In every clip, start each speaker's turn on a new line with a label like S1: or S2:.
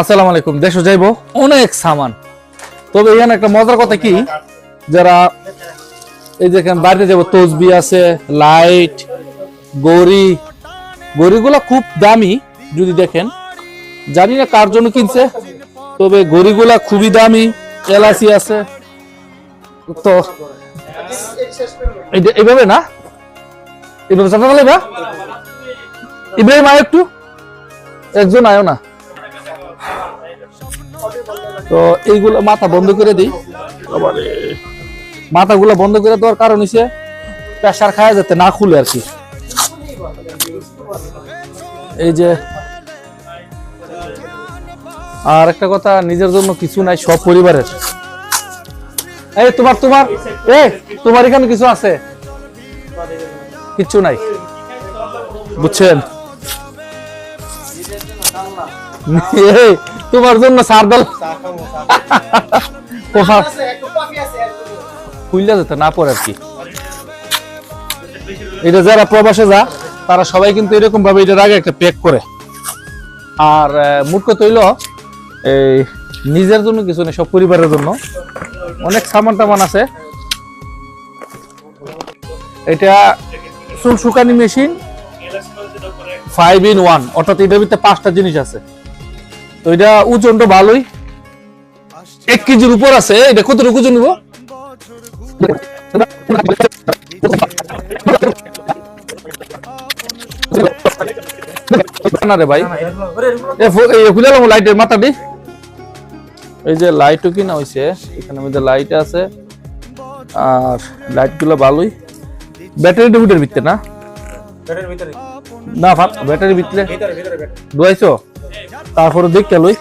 S1: আসসালামু আলাইকুম, দেশে যাইব। অনেক সামান। তবে এখানে একটা মজার কথা কি? যারা এই যে এখানে বাড়িতে যাব, তসবি আছে, লাইট, গড়ি। গড়িগুলো খুব দামি, যদি দেখেন। জানি না কার জন্য কিনছে, তবে গড়িগুলা খুবই দামি এলাচি আছে। তো এইভাবে না? এইভাবে চাপা গেলে বা ইব্রাহিম একটু। একজন আয়ো না। তো এইগুলো মাথা বন্ধ করে দিই। মাথাগুলো বন্ধ করে দেওয়ার কারণ হচ্ছে প্রেশার খাওয়া যাতে না খুলে আর কি। এই যে আর একটা কথা নিজের জন্য কিছু নাই সব পরিবারের। এই তোমার তোমার এ তোমার এখানে কিছু আছে? কিছু নাই। বুঝছেন? তোমার জন্য সারদাল খুললে যেতে, না পড়ে আর কি। এটা যারা প্রবাসে যা, তারা সবাই কিন্তু এরকম ভাবে এটার আগে একটা প্যাক করে। আর কথা হইল, এই নিজের জন্য কিছু নেই, সব পরিবারের জন্য। অনেক সামান টামান আছে। এটা চুল শুকানি মেশিন ফাইভ ইন ওয়ান অর্থাৎ এটার ভিতরে পাঁচটা জিনিস আছে। তো এটা ওজনটা ভালোই। এক কেজির উপর আছে এটা কতটুকু ওজন নিব? না রে ভাই। এ ফো- এই খুলে লাইটের মাথাটি। এই যে লাইটও কিনা হইছে এখানে মধ্যে লাইট আছে। আর লাইটগুলো ভালোই। ব্যাটারি ডুবিটের ভিতরে না? না ব্যাটারি ভিতরে। ডুয়াইছো তারপরে দেখতে লই।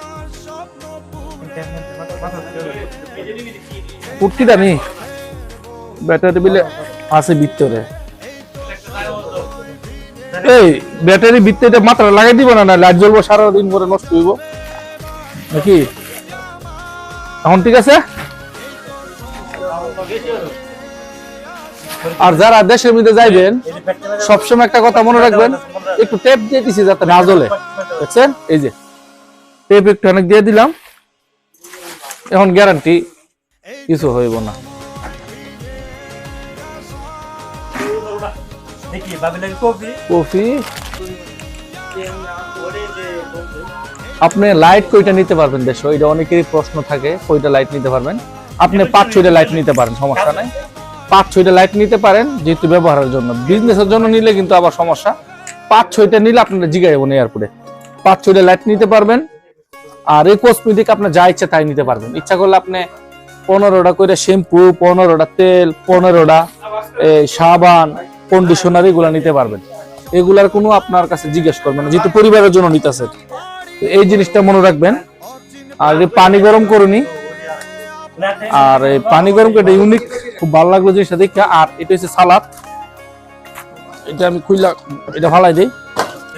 S1: পুটকিটা নি। ব্যাটারি বিলে আছে ভিতরে। এই, ব্যাটারি ভিতরে মাত্রা লাগাই দিব না না লাইট জ্বলবো সারা দিন পরে নষ্ট হইব। নাকি? এখন ঠিক আছে? আর যারা দেশের মধ্যে যাইবেন, সবসময় একটা কথা মনে রাখবেন, একটু টেপ দিয়ে দিছি যাতে না জ্বলে। দেখছেন? এই যে। টেপ একটু অনেক দিয়ে দিলাম। এখন গ্যারান্টি কিছু হইব না।
S2: কফি?
S1: আপনি লাইট কইটা নিতে পারবেন দেশ এটা অনেকেরই প্রশ্ন থাকে কইটা লাইট নিতে পারবেন। আপনি পাঁচ ছয়টা লাইট নিতে পারেন সমস্যা নাই। পাঁচ ছয়টা লাইট নিতে পারেন যেহেতু ব্যবহারের জন্য। বিজনেসের জন্য নিলে কিন্তু আবার সমস্যা। পাঁচ ছয়টা নিলে আপনারা জিগাইব এয়ারপোর্টে পাঁচ ছয়টা লাইট নিতে পারবেন। আর এই কসমেটিক আপনার যা ইচ্ছা তাই নিতে পারবেন। ইচ্ছা করলে আপনি পনেরোটা করে শ্যাম্পু পনেরোটা তেল, পনেরোটা সাবান কন্ডিশনার এগুলা নিতে পারবেন। এগুলার কোনো আপনার কাছে জিজ্ঞেস করবেন যেহেতু পরিবারের জন্য নিতেছেন তো এই জিনিসটা মনে রাখবেন। আর পানি গরম করুনি আর পানি গরম করে ইউনিক খুব ভালো লাগল জিনিসটা দেখে আর এটা হচ্ছে সালাদ। এটা আমি খুইলা, এটা ফালাই দিই।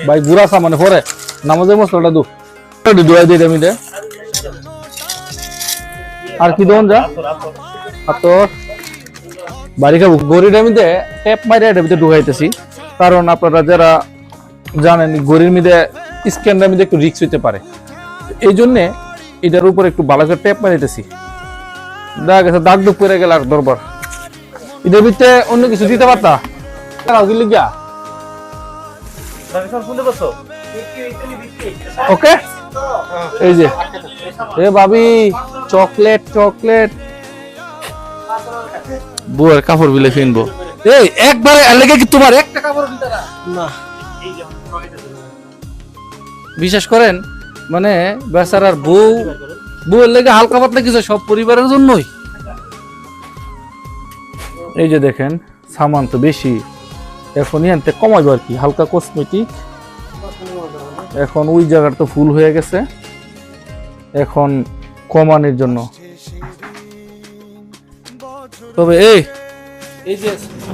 S1: ভাই গুড়া সামানে পরে। নামাজের মশলাটা দু। ধুয়াই দিই আমি এটা। আর কি দেন যা? আর তোর বাড়ি খাব। গড়ির মধ্যে ট্যাপ মারে এটার ভিতরে ঢুকাইতেছি। কারণ আপনারা যারা জানেন গড়ির মধ্যে স্ক্যানটার মধ্যে একটু রিক্স হইতে পারে। এই জন্যে এটার উপর একটু ভালো করে ট্যাপ মারিতেছি দেখা গেছে দাগ দুগ করে গেল আর দরবার। এটার ভিতরে অন্য কিছু দিতে পারতা?
S2: সব
S1: ওকে এই যে এ ভাবি চকলেট চকলেট। বুয়ের কাপড় বিলে কিনবো এই একবারে লেগে কি তোমার? একটা কাপড় দিতে না? বিশ্বাস করেন মানে বেচারার বউ বউয়ের লেগে হালকা পাতলা কিছু সব পরিবারের জন্যই। এই যে দেখেন সামান তো বেশি। এখন ইয়ানতে কমাইবো আর কি হালকা কসমেটিক এখন ওই জায়গাটা তো ফুল হয়ে গেছে। এখন কমানোর জন্য। তবে এই এই যে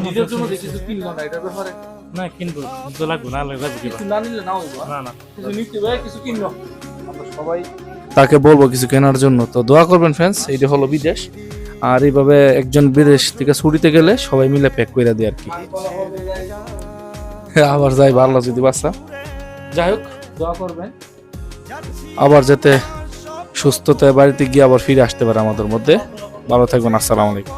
S1: নিজের জন্য কিছু কিনলো না এটার ব্যাপারে
S2: না কিনবো তো লাগবো না লাগবে লাগবে
S1: কিছু না নিলে নাও হইবো,
S2: না না।
S1: কিছু নিতে হবে কিছু কিনলো আমরা সবাই তাকে বলব কিছু কেনার জন্য। তো দোয়া করবেন ফ্রেন্ডস এইটা হলো বিদেশ। আর এইভাবে একজন বিদেশ থেকে ছুটিতে গেলে সবাই মিলে প্যাক করে দেয় আর কি। আবার যাই ভালো যদি বাচ্চা। যাই হোক। দোয়া করবেন। আবার যাতে সুস্থতায় বাড়িতে গিয়ে আবার ফিরে আসতে পারে আমাদের মধ্যে। ভালো থাকবেন, আসসালামু আলাইকুম।